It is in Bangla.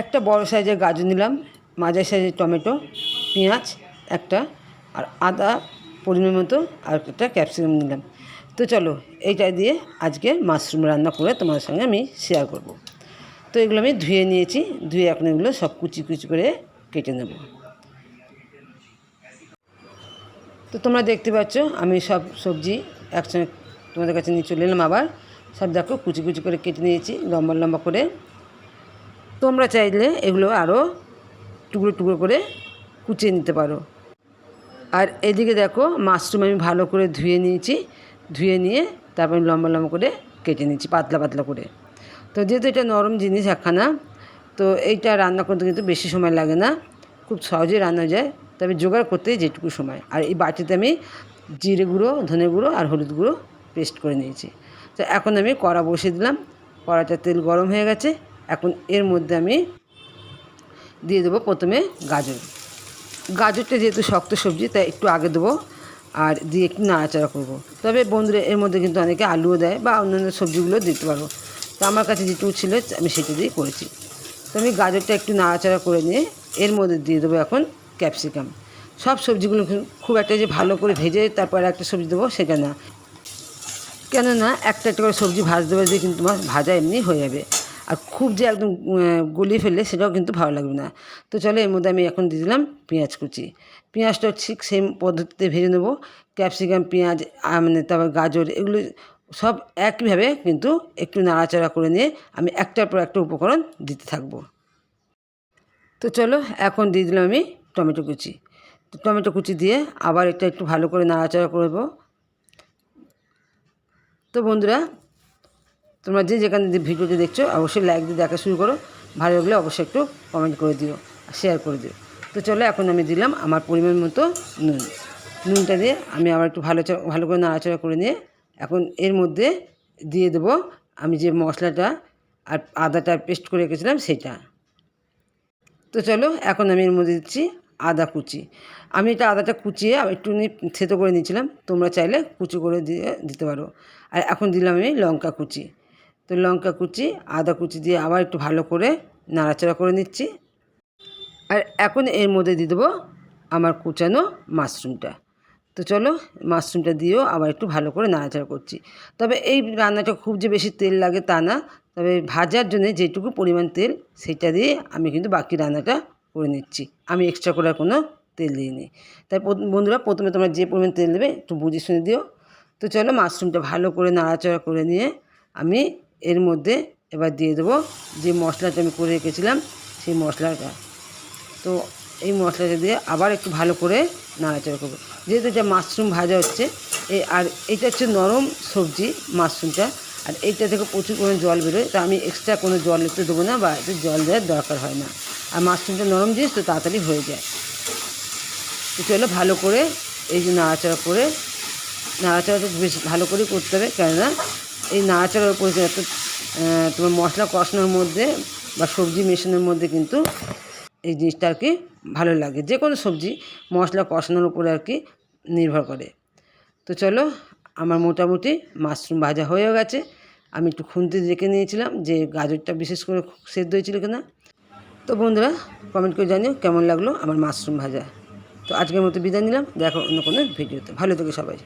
একটা বড় সাইজের গাজর নিলাম, মাঝারি সাইজের টমেটো, পেঁয়াজ একটা, আর আদা পরিমাণ মতো আর একটা ক্যাপসিকাম নিলাম। তো চলো, এইটা দিয়ে আজকে মাশরুম রান্না করে তোমাদের সঙ্গে আমি শেয়ার করব। তো এগুলো আমি ধুয়ে নিয়েছি, ধুয়ে এখন এগুলো সব কুচি কুচি করে কেটে নেব। তো তোমরা দেখতে পাচ্ছ, আমি সব সবজি একসঙ্গে তোমাদের কাছে নিয়ে চলে এলাম আবার। সব দেখো, কুচি কুচি করে কেটে নিয়েছি, লম্বা লম্বা করে। তোমরা চাইলে এগুলো আরও টুকরো টুকরো করে কুচিয়ে নিতে পারো। আর এদিকে দেখো মাশরুম আমি ভালো করে ধুয়ে নিয়েছি। ধুয়ে নিয়ে তারপর আমি লম্বা লম্বা করে কেটে নিয়েছি, পাতলা পাতলা করে। তো যেহেতু এটা নরম জিনিস একখানা, তো এইটা রান্না করতে কিন্তু বেশি সময় লাগে না। খুব সহজেই রান্না যায়, তবে জোগাড় করতে যেটুকু সময়। আর এই বাটিতে আমি জিরে গুঁড়ো, ধনে গুঁড়ো আর হলুদ গুঁড়ো পেস্ট করে নিয়েছি। তো এখন আমি কড়া বসিয়ে দিলাম। কড়াটা তেল গরম হয়ে গেছে। এখন এর মধ্যে আমি দিয়ে দেবো প্রথমে গাজর। গাজরটা যেহেতু শক্ত সবজি, তাই একটু আগে দেবো আর দিয়ে একটু নাড়াচাড়া করব। তবে বন্ধুরা, এর মধ্যে কিন্তু অনেকে আলুও দেয় বা অন্যান্য সবজিগুলো দিতে পারব তো আমার কাছে যেটুকু ছিল, আমি সেটা দিয়ে করেছি। তো আমি গাজরটা একটু নাড়াচাড়া করে নিয়ে এর মধ্যে দিয়ে দেবো এখন ক্যাপসিকাম। সব সবজিগুলো খুব একটা যে ভালো করে ভেজে তারপর একটা সবজি দেবো, সেটা না। কেননা, একটা একটা করে সবজি ভাজতে ভাজতে কিন্তু তোমার ভাজা এমনি হয়ে যাবে। আর খুব যে একদম গলিয়ে ফেললে সেটাও কিন্তু ভালো লাগবে না। তো চলো এর মধ্যে আমি এখন দিয়ে দিলাম পেঁয়াজ কুচি। পেঁয়াজটা ঠিক সেম পদ্ধতিতে ভেজে নেব। ক্যাপসিকাম পেঁয়াজ মানে তারপর গাজর, এগুলো সব একইভাবে কিন্তু একটু নাড়াচাড়া করে নিয়ে আমি একটার পর একটা উপকরণ দিতে থাকব। তো চলো এখন দিয়ে দিলাম আমি টমেটো কুচি। তো টমেটো কুচি দিয়ে আবার এটা একটু ভালো করে নাড়াচাড়া করব তো বন্ধুরা তোমরা যে যেখানে যে ভিডিওটি দেখছ, অবশ্যই লাইক দিয়ে দেখা শুরু করো। ভালো লাগলে অবশ্যই একটু কমেন্ট করে দিও শেয়ার করে দিও। তো চলো, এখন আমি দিলাম আমার পরিমাণ মতো নুন। নুনটা দিয়ে আমি আবার একটু ভালো ভালো করে নাড়াচাড়া করে নিয়ে এখন এর মধ্যে দিয়ে দেবো আমি যে মশলাটা আর আদাটা পেস্ট করে রেখেছিলাম সেটা। তো চলো, এখন আমি এর মধ্যে দিচ্ছি আদা কুচি। আমি এটা আদাটা কুচিয়ে একটু থেতো করে নিয়েছিলাম, তোমরা চাইলে কুচি করে দিয়ে দিতে পারো। আর এখন দিলাম আমি লঙ্কা কুচি। তো লঙ্কা কুচি, আদা কুচি দিয়ে আবার একটু ভালো করে নাড়াচাড়া করে নিচ্ছি। আর এখন এর মধ্যে দিয়ে দেবো আমার কুচানো মাশরুমটা। তো চলো মাশরুমটা দিয়েও আবার একটু ভালো করে নাড়াচাড়া করছি। তবে এই রান্নাটা খুব যে বেশি তেল লাগে তা না, তবে ভাজার জন্য যেটুকু পরিমাণ তেল সেটা দিয়ে আমি কিন্তু বাকি রান্নাটা করে নিচ্ছি। আমি এক্সট্রা করে কোনো তেল দিইনি। তাই প্রথম- বন্ধুরা, প্রথমে তোমরা যে পরিমাণ তেল দেবে একটু বুঝে শুনে দিও। তো চলো মাশরুমটা ভালো করে নাড়াচাড়া করে নিয়ে আমি এর মধ্যে এবার দিয়ে দেবো যে মশলাটা আমি করে রেখেছিলাম, সেই মশলাটা। তো এই মশলাটা দিয়ে আবার একটু ভালো করে নাড়াচাড়া করব। যেহেতু এটা মাশরুম ভাজা হচ্ছে এই আর এটা হচ্ছে নরম সবজি মাশরুমটা, আর এইটা থেকে প্রচুর পরিমাণে জল বেরোয়, তো আমি এক্সট্রা কোনো জল এতে দেবো না বা এতে জল দেওয়ার দরকার হয় না। আর মাশরুমটা নরম জিনিস তো তাড়াতাড়ি হয়ে যায়। তো চলো ভালো করে এই যে নাড়াচাড়া করে, নাড়াচাড়াটা বেশ ভালো করে করতে হবে, কেননা এই নাড়াচাড়ার উপরে একটা তোমার মশলা কষানোর মধ্যে বা সবজি মেশানোর মধ্যে কিন্তু এই জিনিসটা আর কি ভালো লাগে। যে কোনো সবজি মশলা কষানোর উপরে আর কি নির্ভর করে। তো চলো, আমার মোটামুটি মাশরুম ভাজা হয়ে গেছে। আমি একটু খুন্তি রেখে নিয়েছিলাম যে গাজরটা বিশেষ করে সেদ্ধ হয়েছিল কিনা। তো বন্ধুরা কমেন্ট করে জানিও কেমন লাগল আমার মাশরুম ভাজা। তো আজকের মতো বিদায় নিলাম। দেখো অন্য কোনো ভিডিওতে। ভালো থেকে সবাই।